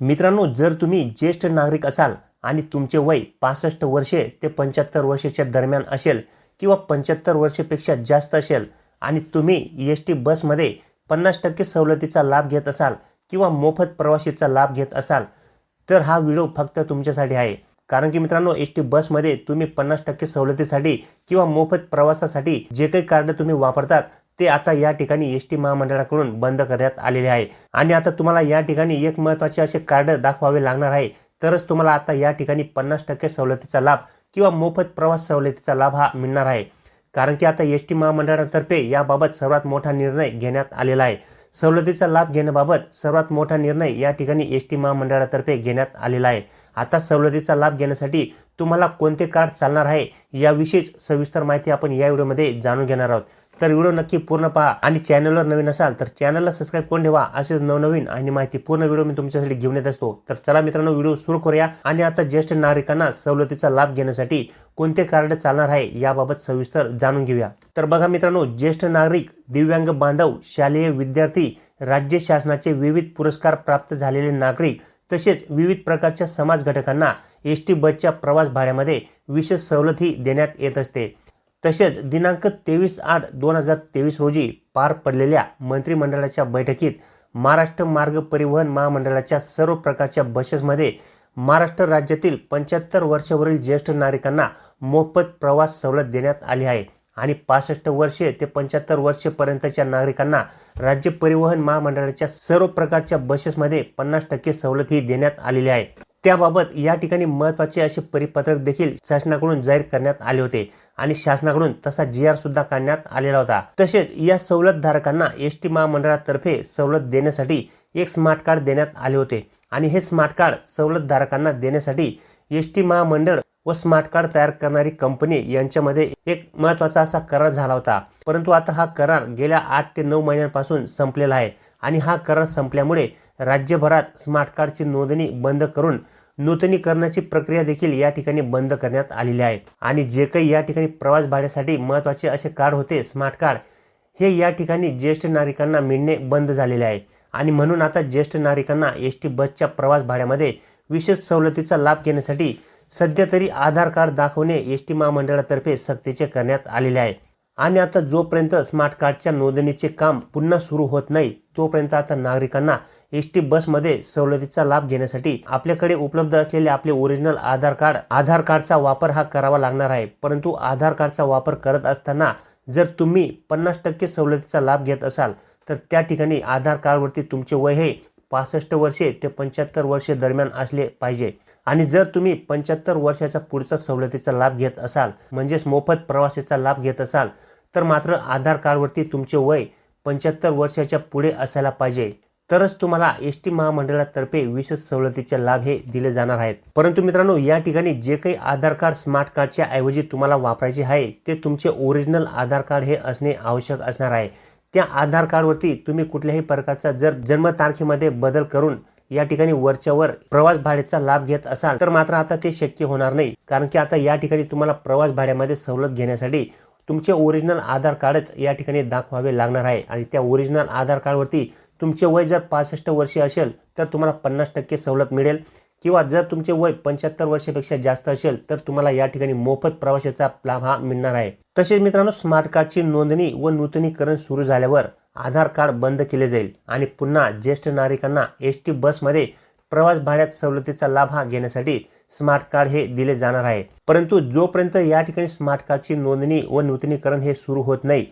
मित्रांनो जर तुम्ही ज्येष्ठ नागरिक असाल आणि तुमचे वय पासष्ट वर्षे ते पंच्याहत्तर वर्षाच्या दरम्यान असेल किंवा पंच्याहत्तर वर्षापेक्षा जास्त असेल आणि तुम्ही एस टी बसमध्ये पन्नास टक्के सवलतीचा लाभ घेत असाल किंवा मोफत प्रवाशीचा लाभ घेत असाल तर हा व्हिडिओ फक्त तुमच्यासाठी आहे. कारण की मित्रांनो एस टी बसमध्ये तुम्ही पन्नास टक्के सवलतीसाठी किंवा मोफत प्रवासासाठी जे काही कार्ड तुम्ही वापरतात ते आता या ठिकाणी एस टी महामंडळाकडून बंद करण्यात आलेले आहे. आणि आता तुम्हाला या ठिकाणी एक महत्त्वाचे असे कार्ड दाखवावे लागणार आहे. तरच तुम्हाला आता या ठिकाणी पन्नास टक्के सवलतीचा लाभ किंवा मोफत प्रवास सवलतीचा लाभ हा मिळणार आहे. कारण की आता एस टी महामंडळातर्फे याबाबत सर्वात मोठा निर्णय घेण्यात आलेला आहे. सवलतीचा लाभ घेण्याबाबत सर्वात मोठा निर्णय या ठिकाणी एस टी महामंडळातर्फे घेण्यात आलेला आहे. आता सवलतीचा लाभ घेण्यासाठी तुम्हाला कोणते कार्ड चालणार आहे याविषयीच सविस्तर माहिती आपण या व्हिडिओमध्ये जाणून घेणार आहोत. तर व्हिडिओ नक्की पूर्ण पहा. आणि चॅनलवर नवीन असाल तर चॅनलला सबस्क्राईब करून ठेवा. असेच नवनवीन आणि माहिती पूर्ण व्हिडिओ मी तुमच्यासाठी घेऊन येत असतो. तर चला मित्रांनो व्हिडिओ सुरू करूया. आणि आता ज्येष्ठ नागरिकांना सवलतीचा लाभ घेण्यासाठी कोणते कार्ड चालणार आहे याबाबत सविस्तर जाणून घेऊया. तर बघा मित्रांनो ज्येष्ठ नागरिक दिव्यांग बांधव शालेय विद्यार्थी राज्य शासनाचे विविध पुरस्कार प्राप्त झालेले नागरिक तसेच विविध प्रकारच्या समाज घटकांना एस टी बसच्या प्रवास भाड्यामध्ये विशेष सवलतही देण्यात येत असते. तसेच दिनांक तेवीस आठ दोन हजार तेवीस रोजी पार पडलेल्या मंत्रिमंडळाच्या बैठकीत महाराष्ट्र मार्ग परिवहन महामंडळाच्या सर्व प्रकारच्या बसेसमध्ये महाराष्ट्र राज्यातील पंच्याहत्तर वर्षावरील ज्येष्ठ नागरिकांना मोफत प्रवास सवलत देण्यात आली आहे आणि पासष्ट वर्षे ते पंच्याहत्तर वर्षेपर्यंतच्या नागरिकांना राज्य परिवहन महामंडळाच्या सर्व प्रकारच्या बसेसमध्ये पन्नास टक्के सवलत ही देण्यात आलेली आहे. त्याबाबत या ठिकाणी महत्त्वाचे असे परिपत्रक देखील शासनाकडून जाहीर करण्यात आले होते. आणि शासनाकडून तसा जी आर सुद्धा काढण्यात आलेला होता. तसेच या सवलत धारकांना एस टी महामंडळातर्फे सवलत देण्यासाठी एक स्मार्ट कार्ड देण्यात आले होते. आणि हे स्मार्ट कार्ड सवलत धारकांना देण्यासाठी एस टी महामंडळ व स्मार्ट कार्ड तयार करणारी कंपनी यांच्यामध्ये एक महत्त्वाचा असा करार झाला होता. परंतु आता हा करार गेल्या आठ ते नऊ महिन्यांपासून संपलेला आहे. आणि हा करार संपल्यामुळे राज्यभरात स्मार्ट कार्डची नोंदणी बंद करून नूतनीकरणाची प्रक्रिया देखील या ठिकाणी बंद करण्यात आलेली आहे. आणि जे काही या ठिकाणी प्रवास भाड्यासाठी महत्त्वाचे असे कार्ड होते स्मार्ट कार्ड हे या ठिकाणी ज्येष्ठ नागरिकांना मिळणे बंद झालेले आहे. आणि म्हणून आता ज्येष्ठ नागरिकांना एस टी बसच्या प्रवास भाड्यामध्ये विशेष सवलतीचा लाभ घेण्यासाठी सध्या तरी आधार कार्ड दाखवणे एस टी महामंडळातर्फे सक्तीचे करण्यात आलेले आहे. आणि आता जोपर्यंत स्मार्ट कार्डच्या नोंदणीचे काम पुन्हा सुरू होत नाही तोपर्यंत आता नागरिकांना एस टी बसमध्ये सवलतीचा लाभ घेण्यासाठी आपल्याकडे उपलब्ध असलेले आपले ओरिजिनल आधार कार्ड आधार कार्डचा वापर हा करावा लागणार आहे. परंतु आधार कार्डचा वापर करत असताना जर तुम्ही पन्नास टक्के सवलतीचा लाभ घेत असाल तर त्या ठिकाणी आधार कार्डवरती तुमचे वय हे पासष्ट वर्षे ते पंच्याहत्तर वर्षे दरम्यान असले पाहिजे. आणि जर तुम्ही पंच्याहत्तर वर्षाचा पुढचा सवलतीचा लाभ घेत असाल म्हणजेच मोफत प्रवासाचा लाभ घेत असाल तर मात्र आधार कार्डवरती तुमचे वय पंच्याहत्तर वर्षाच्या पुढे असायला पाहिजे. तरच तुम्हाला एस टी महामंडळातर्फे विशेष सवलतीचे लाभ हे दिले जाणार आहेत. परंतु मित्रांनो या ठिकाणी जे काही आधार कार्ड स्मार्ट कार्डच्या ऐवजी तुम्हाला वापरायचे आहे ते तुमचे ओरिजिनल आधार कार्ड हे असणे आवश्यक असणार आहे. त्या आधार कार्डवरती तुम्ही कुठल्याही प्रकारचा जर जन्मतारखेमध्ये बदल करून या ठिकाणी वरच्यावर प्रवास भाड्याचा लाभ घेत असाल तर मात्र आता ते शक्य होणार नाही. कारण की आता या ठिकाणी तुम्हाला प्रवास भाड्यामध्ये सवलत घेण्यासाठी तुमचे ओरिजिनल आधार कार्डच या ठिकाणी दाखवावे लागणार आहे आणि त्या ओरिजिनल आधार कार्डवरती तुमचे वय जर पासष्ट वर्षे असेल तर तुम्हाला पन्नास टक्के सवलत मिळेल. किंवा जर तुमचे वय पंच्याहत्तर वर्षापेक्षा जास्त असेल तर तुम्हाला या ठिकाणी मोफत प्रवाशाचा लाभ हा मिळणार आहे. तसेच मित्रांनो स्मार्ट कार्डची नोंदणी व नूतनीकरण सुरू झाल्यावर आधार कार्ड बंद केले जाईल. आणि पुन्हा ज्येष्ठ नागरिकांना एस टी बसमध्ये प्रवास भाड्यात सवलतीचा लाभ हा घेण्यासाठी स्मार्ट कार्ड हे दिले जाणार आहे. परंतु जोपर्यंत या ठिकाणी स्मार्ट कार्डची नोंदणी व नूतनीकरण हे सुरू होत नाही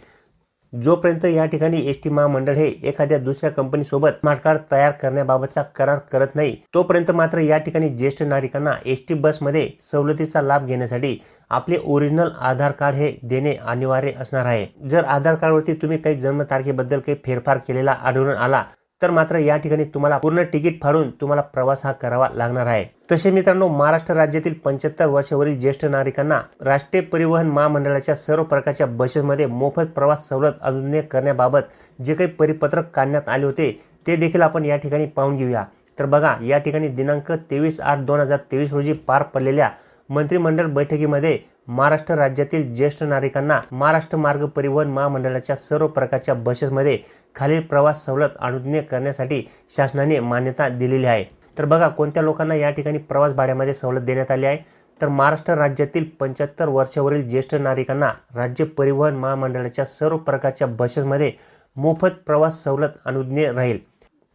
जोपर्यंत या ठिकाणी एस टी महामंडळ हे एखाद्या दुसऱ्या कंपनीसोबत स्मार्ट कार्ड तयार करण्याबाबतचा करार करत नाही तोपर्यंत मात्र या ठिकाणी ज्येष्ठ नागरिकांना एस टी बसमध्ये सवलतीचा लाभ घेण्यासाठी आपले ओरिजिनल आधार कार्ड हे देणे अनिवार्य असणार आहे. जर आधार कार्डवरती तुम्ही काही जन्मतारखेबद्दल काही फेरफार केलेला आढळून आला तर मात्र या ठिकाणी तुम्हाला पूर्ण तिकीट फाडून तुम्हाला प्रवास हा करावा लागणार आहे. तसे मित्रांनो महाराष्ट्र राज्यातील पंच्याहत्तर वर्षावरील ज्येष्ठ नागरिकांना राष्ट्रीय परिवहन महामंडळाच्या सर्व प्रकारच्या बसेसमध्ये मोफत प्रवास सवलत अनुभव करण्याबाबत जे काही परिपत्रक काढण्यात आले होते ते देखील आपण या ठिकाणी पाहून घेऊया. तर बघा या ठिकाणी दिनांक तेवीस आठ दोन हजार तेवीस रोजी पार पडलेल्या मंत्रिमंडळ बैठकीमध्ये महाराष्ट्र राज्यातील ज्येष्ठ नागरिकांना महाराष्ट्र मार्ग परिवहन महामंडळाच्या सर्व प्रकारच्या बसेसमध्ये खालील प्रवास सवलत अनुज्ञ करण्यासाठी शासनाने मान्यता दिलेली आहे. तर बघा कोणत्या लोकांना या ठिकाणी प्रवास भाड्यामध्ये सवलत देण्यात आली आहे? तर महाराष्ट्र राज्यातील पंच्याहत्तर वर्षावरील ज्येष्ठ नागरिकांना राज्य परिवहन महामंडळाच्या सर्व प्रकारच्या बसेसमध्ये मोफत प्रवास सवलत अनुज्ञेय राहील.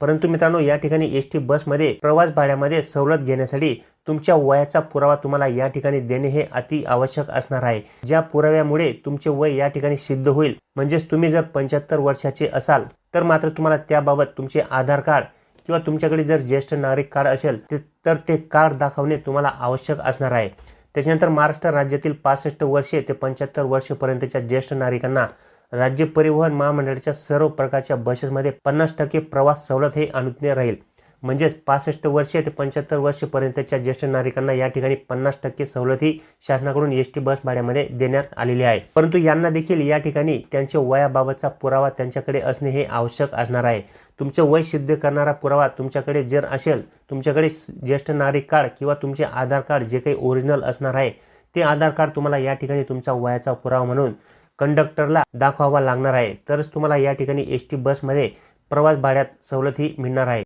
परंतु मित्रांनो या ठिकाणी एस टी बसमध्ये प्रवास भाड्यामध्ये सवलत घेण्यासाठी तुमच्या वयाचा पुरावा तुम्हाला या ठिकाणी देणे हे अति आवश्यक असणार आहे. ज्या पुराव्यामुळे तुमचे वय या ठिकाणी सिद्ध होईल म्हणजेच तुम्ही जर पंच्याहत्तर वर्षाचे असाल तर मात्र तुम्हाला त्याबाबत तुमचे आधार कार्ड किंवा तुमच्याकडे जर ज्येष्ठ नागरिक कार्ड असेल ते तर ते कार्ड दाखवणे तुम्हाला आवश्यक असणार आहे. त्याच्यानंतर महाराष्ट्र राज्यातील पासष्ट वर्षे ते पंच्याहत्तर वर्षपर्यंतच्या ज्येष्ठ नागरिकांना राज्य परिवहन महामंडळाच्या सर्व प्रकारच्या बसेसमध्ये पन्नास टक्के प्रवास सवलत हे अनुज्ञ राहील. म्हणजेच पासष्ट वर्षे ते पंच्याहत्तर वर्षपर्यंतच्या ज्येष्ठ नागरिकांना या ठिकाणी पन्नास टक्के सवलत ही शासनाकडून एस टी बस भाड्यामध्ये देण्यात आलेली आहे. परंतु यांना देखील या ठिकाणी त्यांच्या वयाबाबतचा पुरावा त्यांच्याकडे असणे हे आवश्यक असणार आहे. तुमचं वय सिद्ध करणारा पुरावा तुमच्याकडे जर असेल तुमच्याकडे ज्येष्ठ नागरिक कार्ड किंवा तुमचे आधार कार्ड जे काही ओरिजिनल असणार आहे ते आधार कार्ड तुम्हाला या ठिकाणी तुमचा वयाचा पुरावा म्हणून कंडक्टरला दाखवावा लागणार आहे. तरच तुम्हाला या ठिकाणी एस टी बसमध्ये प्रवास भाड्यात सवलत ही मिळणार आहे.